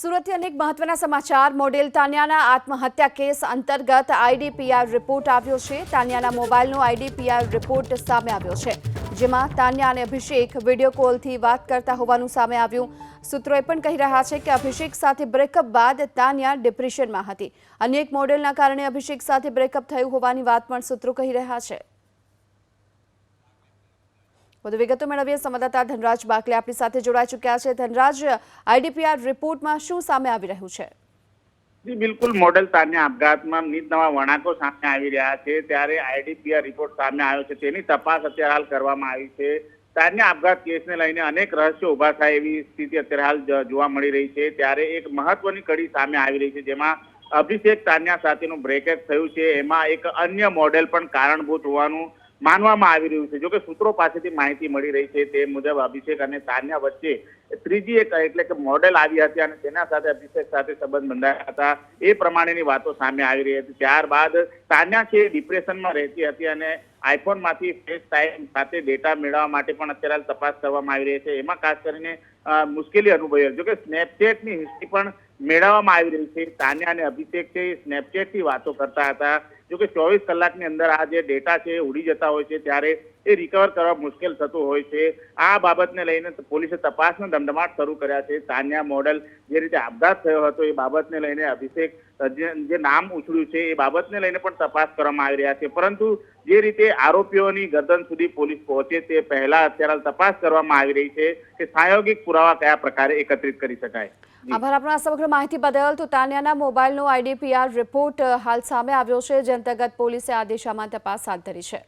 સુરતથી અનેક મહત્વના સમાચાર. મોડેલ તાન્યાના આત્મહત્યા કેસ અંતર્ગત આઈડીપીઆર રિપોર્ટ આવ્યો છે. તાન્યાના મોબાઈલનો આઈડીપીઆર રિપોર્ટ સામે આવ્યો છે. જેમાં તાન્યા અને અભિષેક વીડિયો કોલથી વાત કરતા હોવાનું સામે આવ્યું. સૂત્રોએ પણ કહી રહ્યા છે કે અભિષેક સાથે બ્રેકઅપ બાદ તાન્યા ડિપ્રેશનમાં હતી. અનેક મોડેલના કારણે અભિષેક સાથે બ્રેકઅપ થયું હોવાની વાત પણ સૂત્રો કહી રહ્યા છે. વધુ વિગતો મેળવીએ. સંવાદદાતા ધનરાજ બાકલે આપણી સાથે જોડાઈ ચૂક્યા છે. ધનરાજ, આઈડીપીઆર રિપોર્ટમાં શું સામે આવી રહ્યું છે? બિલકુલ. મોડેલ તાન્ય આપઘાતમાં નીત નવા વણાકો સામે આવી રહ્યા છે. ત્યારે આઈડીપીઆર રિપોર્ટ સામે આવ્યો છે. તેની તપાસ અત્યારે હાલ કરવામાં આવી છે. તાન્ય આપઘાત કેસને લઈને અનેક રહસ્યો ઊભા થાય એવી સ્થિતિ અત્યારે હાલ જોવા મળી રહી છે. ત્યારે એક મહત્વની કડી સામે આવી રહી છે, જેમાં અભિષેક તાન્યા સાથેનું બ્રેકેજ થયું છે. એમાં એક અન્ય મોડેલ પણ કારણભૂત હોવાનું માનવામાં આવી રહ્યું છે. જોકે સૂત્રો પાસેથી માહિતી મળી રહી છે તે મુજબ અભિષેક અને તાન્યા વચ્ચે ત્રીજી એક એટલે કે મોડેલ આવી હતી અને તેના સાથે અભિષેક સાથે સંબંધ બંધાયા હતા. એ પ્રમાણેની વાતો સામે આવી રહી હતી. ત્યારબાદ તાન્યા છે ડિપ્રેશનમાં રહેતી હતી અને આઈફોનમાંથી ફેસ ટાઈમ સાથે ડેટા મેળવવા માટે પણ અત્યારે તપાસ કરવામાં આવી રહી છે. એમાં ખાસ કરીને મુશ્કેલી અનુભવી જોકે સ્નેપચેટની હિસ્ટ્રી પણ મેળવવામાં આવી રહી છે. તાન્યા અને અભિષેક છે સ્નેપચેટથી વાતો કરતા હતા. જોકે ચોવીસ કલાકની અંદર આ જે ડેટા છે ઉડી જતા હોય છે, ત્યારે એ રિકવર કરવા મુશ્કેલ થતું હોય છે. આ બાબતને લઈને પોલીસે તપાસનો ધમધમાટ શરૂ કર્યા છે. તાન્યા મોડલ જે રીતે આપઘાત થયો હતો, એ બાબતને લઈને અભિષેક, જે નામ ઉછળ્યું છે, એ બાબતને લઈને પણ તપાસ કરવામાં આવી રહ્યા છે. પરંતુ જે રીતે આરોપીઓની ગરદન સુધી પોલીસ પહોંચે તે પહેલા અત્યારે તપાસ કરવામાં આવી રહી છે કે પ્રાયોગિક પુરાવા કયા પ્રકારે એકત્રિત કરી શકાય. આભાર આપણા સમગ્ર માહિતી બદલ. તો તાન્યાના મોબાઈલનો આઈડીપીઆર રિપોર્ટ હાલ સામે આવ્યો છે. જે અંતર્ગત પોલીસે આ દિશામાં તપાસ હાથ ધરી છે.